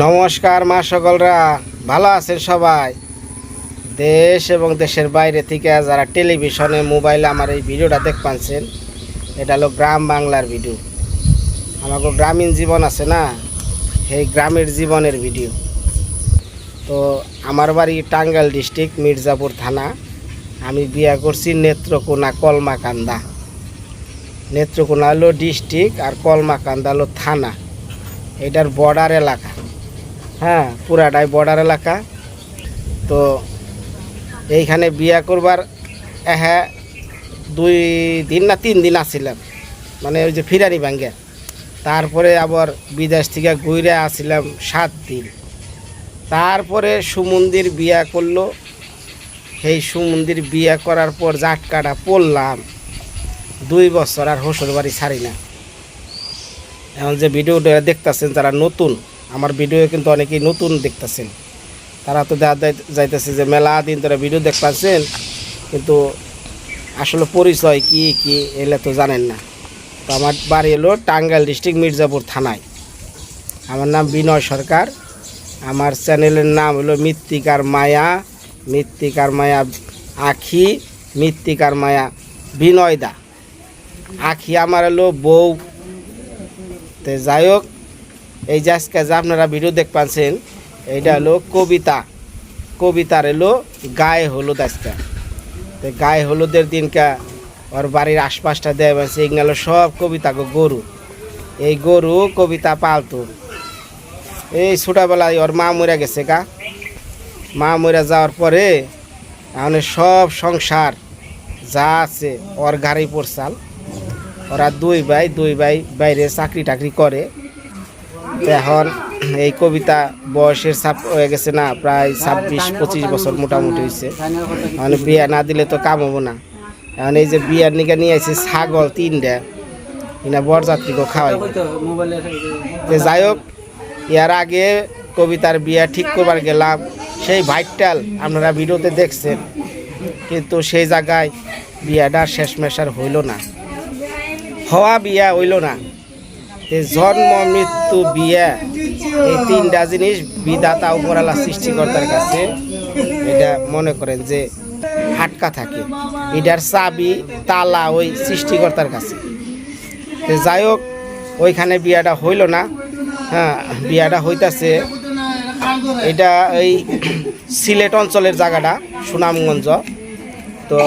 নমস্কার মা সকলরা, ভালো আছেন সবাই? দেশ এবং দেশের বাইরে থেকে যারা টেলিভিশনে, মোবাইলে আমার এই ভিডিওটা দেখ পাচ্ছেন এটা হলো গ্রাম বাংলার ভিডিও। আমাকে গ্রামীণ জীবন আছে না? সেই গ্রামের জীবনের ভিডিও। তো আমার বাড়ি টাঙ্গাইল ডিস্ট্রিক্ট, মির্জাপুর থানা। আমি বিয়ে করছি নেত্রকোনা কলমাকান্দা। নেত্রকোনা হলো ডিস্ট্রিক্ট আর কলমাকান্দা হলো থানা। এটার বর্ডার এলাকা। হ্যাঁ পুরাটাই বর্ডার এলাকা। তো এইখানে বিয়া করবার হ্যাঁ দুই দিন না তিন দিন আসছিলাম মানে ওই যে ফিরারি ভাঙ্গে তারপরে আবার বিদেশ থেকে ঘুরে আসছিলাম সাত দিন। তারপরে সুমন্দির বিয়া করল। সেই সুমন্দির বিয়া করার পর জাটকাটা পড়লাম, দুই বছর আর হসুর বাড়ি ছাড়ি না এখন যে ভিডিওটা দেখতেছেন, যারা নতুন আমার ভিডিও কিন্তু অনেকেই নতুন দেখতেছেন। তারা তো দেখা যাইতেছে যে মেলা দিন ধরে ভিডিও দেখতেছেন, কিন্তু আসলে পরিচয় কি কি এলে তো জানেন না। তো আমার বাড়ি এলো টাঙ্গাইল ডিস্ট্রিক্ট মির্জাপুর থানায়। আমার নাম বিনয় সরকার। আমার চ্যানেলের নাম হলো মৃত্তিকার মায়া মৃত্তিকার মায়া আখি, মৃত্তিকার মায়া বিনয় দা আখি আমার হলো বউ। তে যাই হোক এই যে আজকে যে আপনারা ভিডিও দেখ পাচ্ছেন এইটা হলো কবিতা। কবিতার এলো গায়ে হলুদ আজকে। তো গায়ে হলুদের দিনকা ওর বাড়ির আশপাশটা দেয় পাচ্ছে এগুলো সব কবিতা গরু। এই গরু কবিতা পালতো। এই ছোটাবেলায় ওর মা মরে গেছে গা। মা মরে যাওয়ার পরে এখন সব সংসার যা আছে, ওর ঘাড়েই পড়ছাল। ওরা দুই ভাই দুই ভাই বাইরে চাকরি টাকরি করে। এখন এই কবিতা বয়সের ছাপ হয়ে গেছে না, প্রায় ছাব্বিশ, পঁচিশ বছর মোটামুটি হয়েছে মানে বিয়া না দিলে তো কাম হব না। এখন এই যে বিয়ার নিকে নিয়ে আসছে ছাগল তিনটা, এনা বরযাত্রীকে খাওয়াই। যাই হোক, ইয়ার আগে কবিতার বিয়া ঠিক করবার গেলাম, সেই ভাইটাল আপনারা ভিডিওতে দেখছেন, কিন্তু সেই জায়গায় বিয়াটা শেষমেশ আর হইল না। হওয়া বিয়া হইল না। জন্ম, মৃত্যু, বিয়া এই তিনটা জিনিস বিধাতা, উপরালা, সৃষ্টিকর্তার কাছে এটা মনে করেন যে হাটকা থাকে। এটার চাবি, তালা ওই সৃষ্টিকর্তার কাছে। তো যাই হোক, ওইখানে বিয়াটা হইল না। হ্যাঁ বিয়াটা হইতাছে এটা এই সিলেট অঞ্চলের জায়গাটা, সুনামগঞ্জ। তো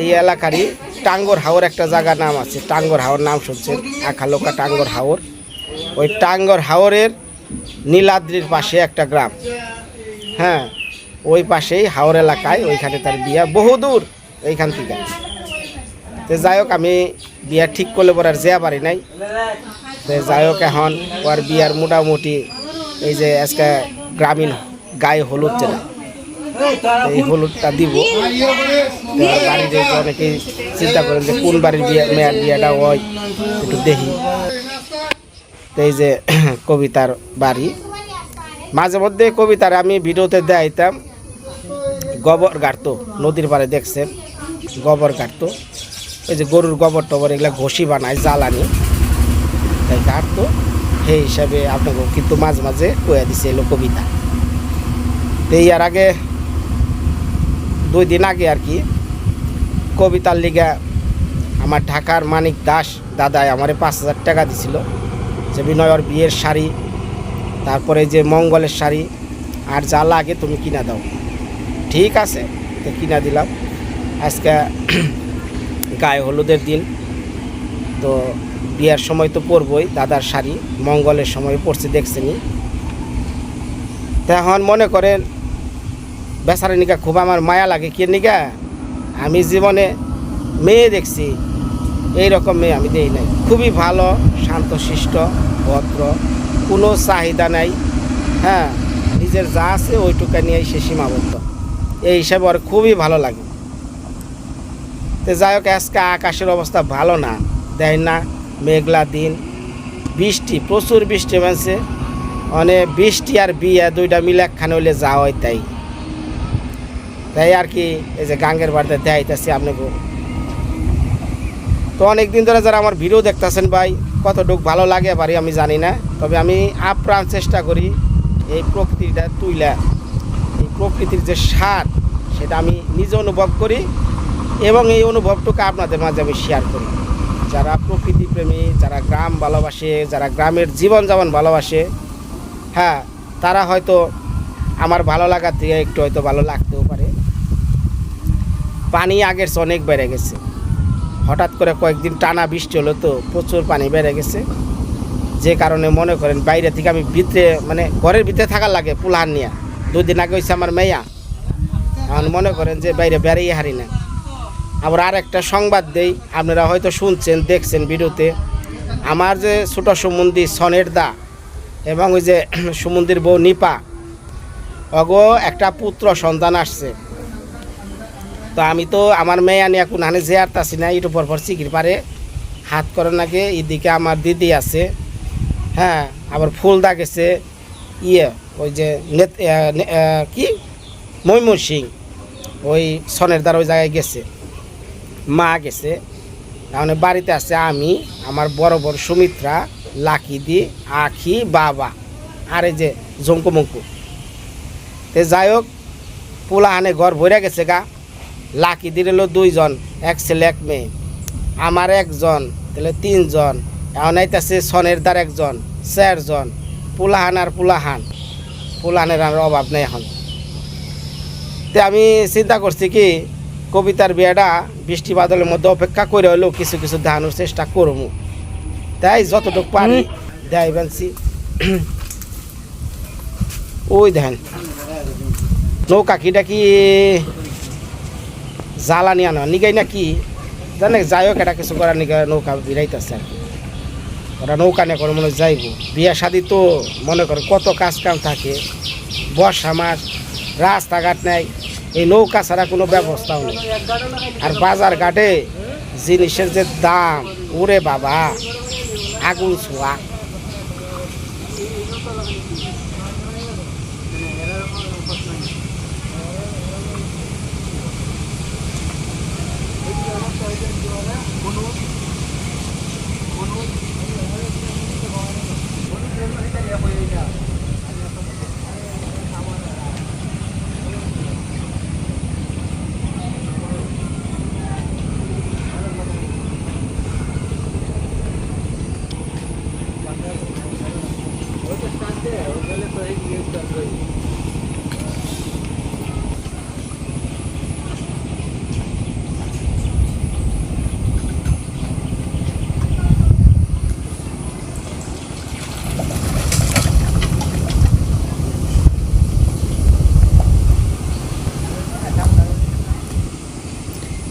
এই এলাকারই টাঙ্গর হাওর একটা জায়গার নাম আছে। টাঙ্গর হাওর নাম শুনছেন আখালোকা টাঙ্গর হাওর। ওই টাঙ্গর হাওরের নীলাদ্রির পাশে একটা গ্রাম। হ্যাঁ ওই পাশেই হাওর এলাকায় ওইখানে তার বিয়া বহুদূর এইখান থেকে। তো যাই হোক, আমি বিয়া ঠিক করলে পরে আর যেয়া পারি নাই। তো যাই হোক, এখন ওর বিয়ার মোটামুটি এই যে আজকে গ্রামীণ গায়ে হলুদ তো এই হলুদটা দিব। তো বাড়ির এই যে চিন্তা করেন যে কোন বাড়ির বিয়া মেয়ের বিয়াটা হয়? একটু দেখি। এই যে কবিতার বাড়ি। মাঝে মধ্যে কবিতার আমি ভিডিওতে দেখাইতাম। গোবর গাড়তো নদীর পাড়ে দেখছেন? গোবর গাড়তো। ওই যে গরুর গোবর টবর এগুলো ঘষি বানায় জ্বালানি। তাই গাড়তো। সেই হিসাবে আপনাকে কিন্তু মাঝে মাঝে কয়ে দিছে এলো কবিতা। তো এই আর আগে দুই দিন আগে আর কি, কবিতার লিগা আমার ঢাকার মানিক দাস দাদায় আমারে পাঁচ হাজার টাকা দিছিল। যে বিনয়র বিয়ের শাড়ি, তারপরে যে মঙ্গলের শাড়ি, আর যা লাগে তুমি কিনা দাও। ঠিক আছে, তো কিনা দিলাম। আজকে গায়ে হলুদের দিন, তো বিয়ার সময় তো পরবই দাদার শাড়ি, মঙ্গলের সময় পরছে দেখছেনি তো এখন মনে করেন বেচারা নিকা খুব আমার মায়া লাগে। কে নিকা? আমি জীবনে মেয়ে দেখছি এই রকম মেয়ে আমি দেই নাই। খুবই ভালো শান্তশিষ্ট ভদ্র, কোনো চাহিদা নাই। হ্যাঁ নিজের যা আছে ওইটুকা নিয়ে সে সীমাবদ্ধ। এই হিসাবে ওর খুবই ভালো লাগে। তো যাই হোক, আজকে আকাশের অবস্থা ভালো না, দেয় না, মেঘলা দিন, বৃষ্টি, প্রচুর বৃষ্টি মানছে মানে বৃষ্টি আর বিয়ে দুইটা মিলে একখানে হইলে যা হয় তাই। তাই আর কি এই যে গাঙ্গের বাড়িতে দেখাইতেছি আপনাকে। তো অনেক দিন ধরে যারা আমার ভিডিও দেখতেছেন ভাই, কতটুক ভালো লাগে পারি আমি জানি না। তবে আমি আপ্রাণ চেষ্টা করি এই প্রকৃতিটা তুইলা। এই প্রকৃতির যে স্বাদ, সেটা আমি নিজে অনুভব করি এবং এই অনুভবটুকু আপনাদের মাঝে আমি শেয়ার করি। যারা প্রকৃতি প্রেমী, যারা গ্রাম ভালোবাসে, যারা গ্রামের জীবন জীবনযাপন ভালোবাসে হ্যাঁ তারা হয়তো আমার ভালো লাগার থেকে একটু হয়তো ভালো লাগতেও পারে। পানি আগের চেয়ে অনেক বেড়ে গেছে। হঠাৎ করে কয়েকদিন টানা বৃষ্টি হলো তো প্রচুর পানি বেড়ে গেছে। যে কারণে মনে করেন বাইরে থেকে আমি ভিতরে মানে ঘরের ভিতরে থাকার লাগে পুলাহান নিয়ে। দুই দিন আগে হয়েছে আমার মেয়া। এখন মনে করেন যে বাইরে বেরিয়ে হারি না। আবার আর একটা সংবাদ দেই, আপনারা হয়তো শুনছেন, দেখছেন ভিডিওতে। আমার যে ছোট সুমন্দি সনের দা এবং ওই যে সুমন্দির বউ নিপা অগো একটা পুত্র সন্তান আসছে। তো আমি তো আমার মেয়ে আনি এখন হানে যে আসি না একটু পর পর চিকির পারে। হাত করে নাকি এদিকে আমার দিদি আছে হ্যাঁ আবার ফুল দা গেছে ইয়ে ওই যে নেত নে- কি? ময়মন সিং, ওই সনের দ্বার ওই জায়গায় গেছে, মা গেছে। তাহলে বাড়িতে আছে আমি, আমার বড় বড় সুমিত্রা লাকিদি আখি, বাবা, আর যে জঙ্কুমঙ্কু তে যাই হোক পোলা আনে ঘর ভরে গেছে গা। লাকি দিল দুইজন এক ছেলে এক মেয়ে। আমার একজন তাহলে তিনজন। এখন আইতাছে সনের দ্বার একজন চারজন। পোলাহান আর পোলাহান। পোলাহানের আর অভাব নেই এখন। তে আমি চিন্তা করছি কি কবিতার বিয়েটা বৃষ্টি বাদলের মধ্যে অপেক্ষা করে হলেও কিছু কিছু দেখানোর চেষ্টা করব। তাই যতটুকু পারি দেয় বানছি ওই দেখেন। নৌকা কি জ্বালানি আনা। নিগাই না কি? জানে, যাই হোক, এটা কিছু করার নিগা নৌকা বিরাইতেছে। ওরা নৌকা নিয়ে করে মনে যাইব। বিয়া শাদি তো মনে করে কত কাজ কাম থাকে। বর্ষা মাস, রাস্তাঘাট নেই, এই নৌকা ছাড়া কোনো ব্যবস্থাও নেই। আর বাজার ঘাটে জিনিসের যে দাম, ওরে বাবা, আগুন ছোঁয়া।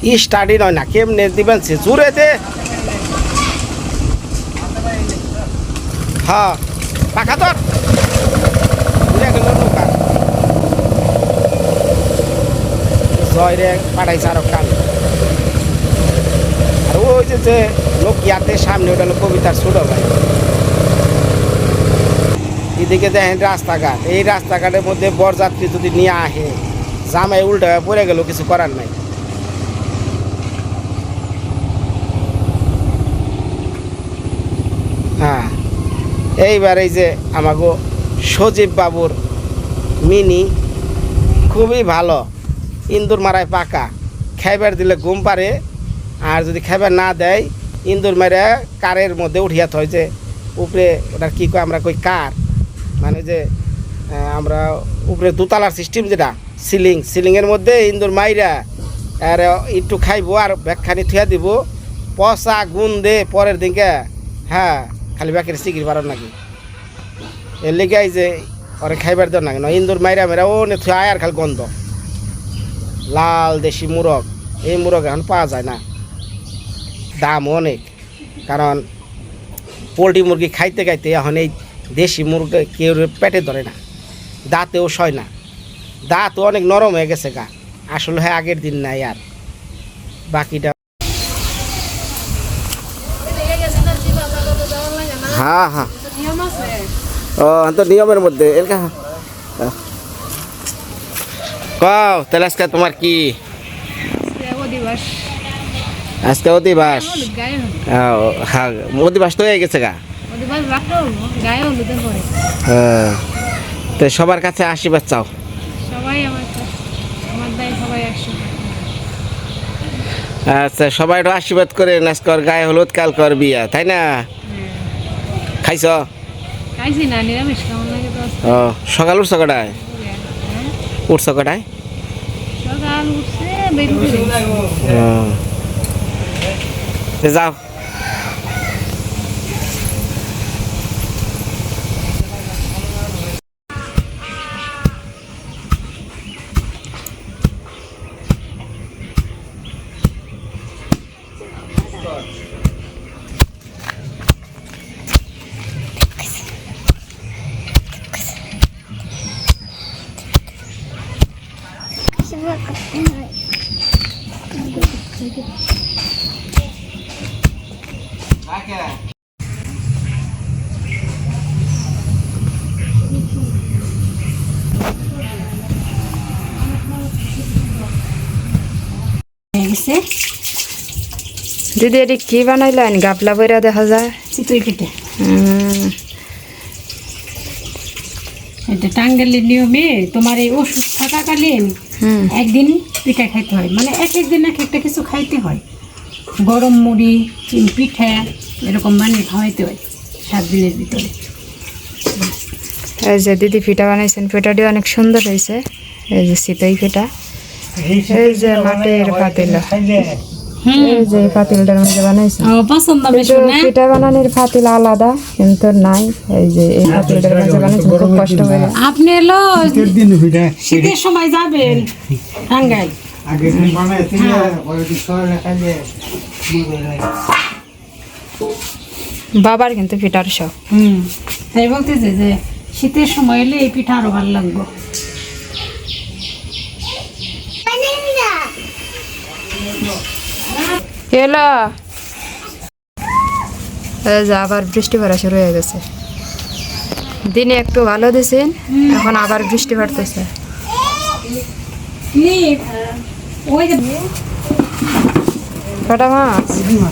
ই স্টাডি নয় না, কেমনে দিবেন সে? জুড়ে দে। হ্যাঁ পাখা তোর জয় রে পাঠাইছে আরও আর ওই যে সামনে ওটা এদিকে দেখেন রাস্তাঘাট। এই রাস্তাঘাটের মধ্যে বরযাত্রী যদি নিয়ে আহে, জামাই উল্টা পড়ে গেল, কিছু করার নাই হ্যাঁ এইবার এই যে আমাগো সজীব বাবুর মিনি খুবই ভালো, ইন্দুর মারায় পাকা। খাইবার দিলে ঘুম পারে, আর যদি খাইবার না দেয়, ইন্দুর মেরে কারের মধ্যে উঠিয়া থয় যে, উপরে ওটা কী কয়, আমরা কই কার? মানে যে আমরা উপরে দোতলার সিস্টেম যেটা, সিলিং, সিলিংয়ের মধ্যে ইন্দুর মাইরা, আর একটু খাইবো আর ব্যাগখানি থুয়া দিব, পচা গুণ দে পরের দিনকে হ্যাঁ খালি ব্যাকের সিগির পারো নাকি? এর লেগে এই যে ওরে খাইবার দেওয়ার নাকি? না ইন্দুর মাইরা মেরা ও নে থুয়া আর খালি গন্ধ। লাল দেশি মুরগ, এই মুরগ এখন পাওয়া যায় না। দাম অনেক, কারণ পোলট্রি মুরগি খাইতে খাইতে এখন এই দেশি মুরগি কেউ পেটে ধরে না, দাঁতেও সয় না। দাঁতও অনেক নরম হয়ে গেছে গা, আসলে হ্যাঁ আগের দিন নাই আর। বাকিটা হ্যাঁ হ্যাঁ। ও তো নিয়মের মধ্যে। এলকা কও তাহলে আজকে তোমার কি? আজকে অধিবাস। হ্যাঁ অধিবাস তো হয়ে গেছে গা। হ্যাঁ তো সবার কাছে আশীর্বাদ চাও। আচ্ছা সবাই একটু আশীর্বাদ করে নাচকর গায়ে হলুদ কাল কর বিয়া তাই না? খাইছ? খাইছি না নিরামিষ কেমন লাগে? ও সকাল উঠছ কটায়? উঠছ কটায়? সকাল উঠছে যাও। গেছে দিদি এটি কি বানাইলেন গাবলা বইরা দেখা যায়। চিতই পিঠে এটা টাঙ্গালের নিয়মে তোমার এই ওষুধ থাকাকালীন হুম। একদিন পিঠা খাইতে হয়। মানে এক একদিন এক একটা কিছু খাইতে হয়। গরম মুড়ি পিঠা এরকম বানিয়ে খাওয়াইতে হয় সাত দিনের ভিতরে। এই যে দিদি পিঠা বানাইছেন পিঠাটি অনেক সুন্দর হয়েছে। এই যে শীতই পিঠা এই যে মাটির পাতিল। এই যে পাতিলটার মধ্যে বানাইছে পিঠা বানানোর পাতিল আলাদা কিন্তু নাই। এই যে এই পাতিলটার মধ্যে বানাইছে খুব কষ্ট করে। আপনি এলো শীতের সময় যাবেন টাঙ্গাইল বাবার কিন্তু পিঠার শখ। হুম তাই বলতেছে যে শীতের সময় এলে এই পিঠা আরও ভালো লাগবে। এলো। আবার বৃষ্টি পড়া শুরু হয়ে গেছে। দিনে একটু ভালো দিছেন এখন আবার বৃষ্টি পড়তেছে কটা মাছ? হ্যাঁ,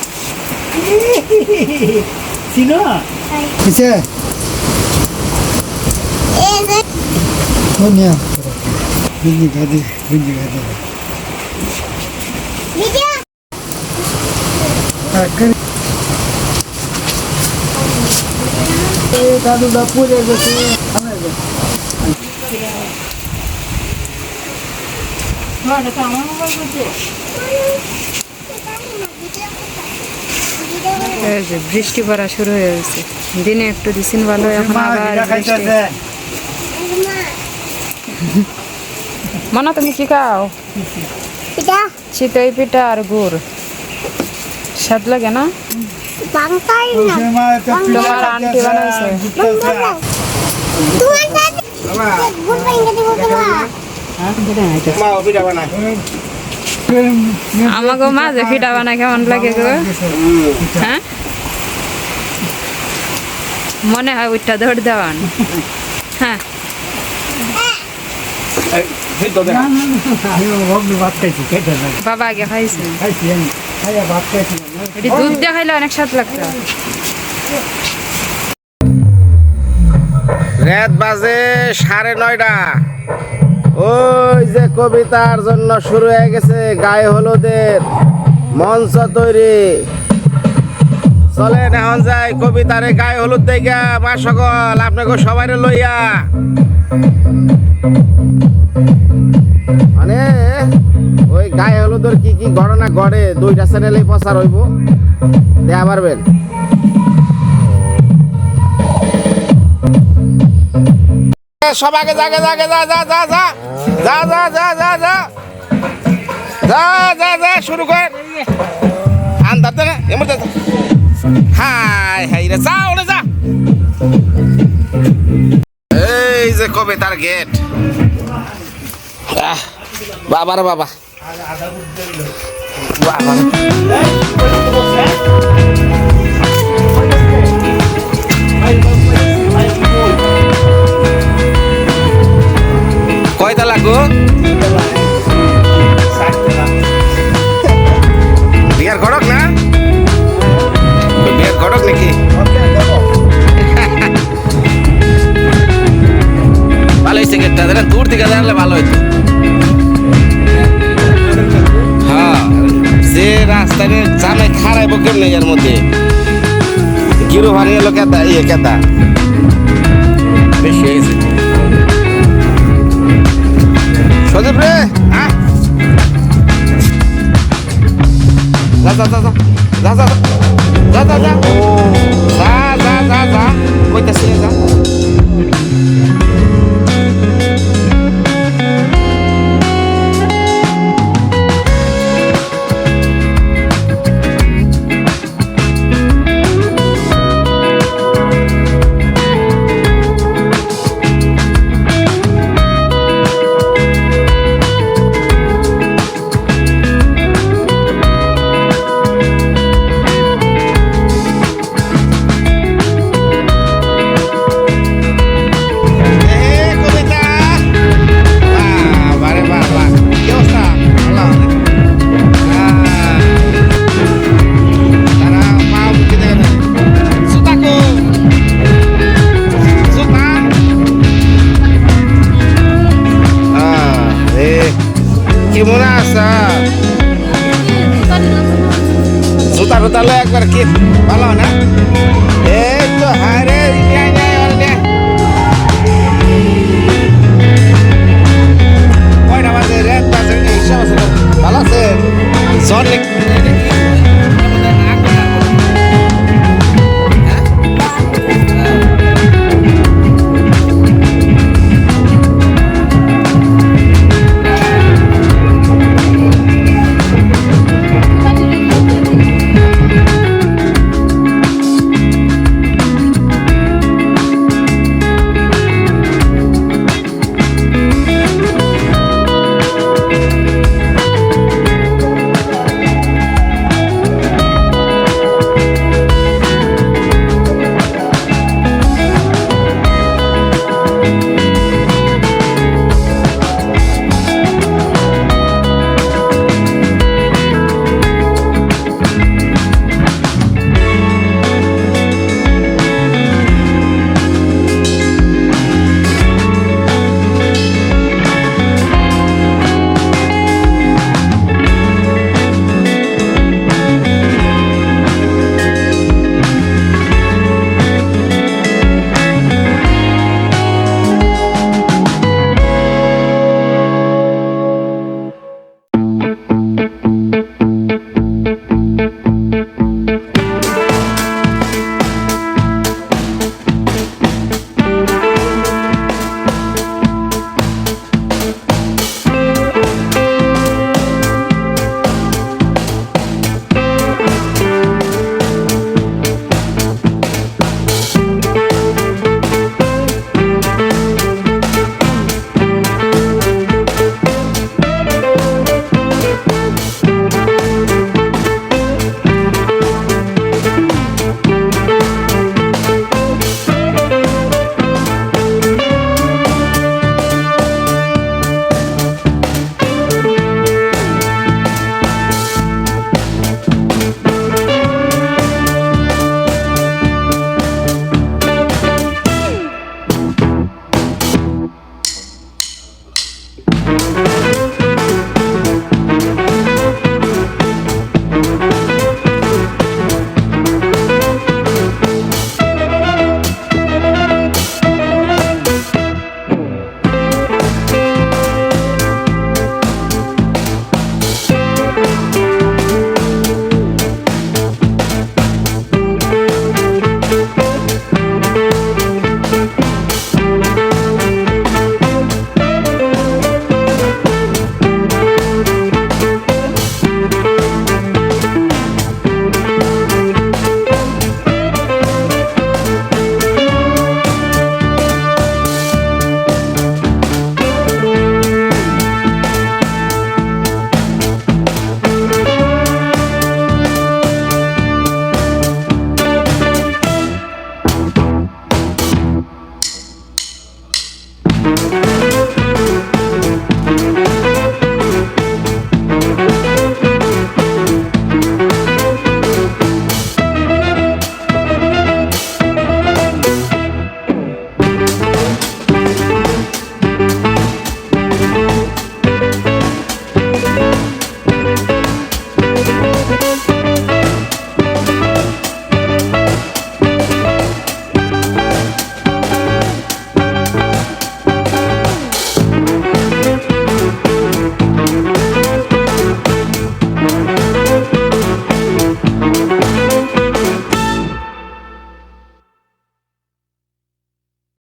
চিনো? পিছে। সোনিয়া বিন্দি গাদি বিন্দি গাদি দাদু দা পুরে গেছে। আমার মোবাইল করছে বৃষ্টি পড়া শুরু হয়ে গেছে। দিনে একটু দিছেন ভালো এখন আবার বৃষ্টি। তুমি কি খাও? চিতই পিঠা আর গুড়। স্বাদ লাগে না? তোমার আন্টি বানাইছে। মা পিঠা বানায় আমাকে মাঝে পিঠা বানাই কেমন লাগে গো? হ্যাঁ? মনে হয় ওইটা ধরে দেওয়ান। হ্যাঁ। বাবা আগে খাইছে। দুধ দিয়ে খাইলে অনেক স্বাদ লাগতো। রাত বাজে সাড়ে নয়টা। ওই যে কবিতার জন্য শুরু হয়ে গেছে, গায়ে হলুদের মঞ্চ তৈরি। চলেন এখন যাই কবিতারে গায়ে হলুদ দেখা মা সকল, আপনাকে সবাই লইয়া। মানে ওই গায়ে হলুদের কি কি ঘটনা ঘটে, দুইটা চ্যানেলে প্রচার হইব। দেয়া পারবেন? সবাইকে জাগে জাগে যা যা যা যা যা যা যা যা যা যা। যা যা যা, শুরু কর। আন্দাতে না এমন হাই হাই রে, যা, ওরে যা। এই যে কবে তার গেট বাবা রে বাবা। বাবা কয়টা লাগো বিয়ার ঘটক না? বিয়ার ঘটক নাকি? ভালো হয়েছে গেটটা দেখেন দূর থেকে দেখলে ভালো হইতো। হ্যাঁ যে রাস্তায় জামে খারাইব কেমনে এর মধ্যে? গিরো ভারী এলো কেদা ইয়ে কেদা। বেশি সজীব রে। হ্যাঁ? যা যা যা যা। যা যা যা। যা যা যা। যা যা যা যা।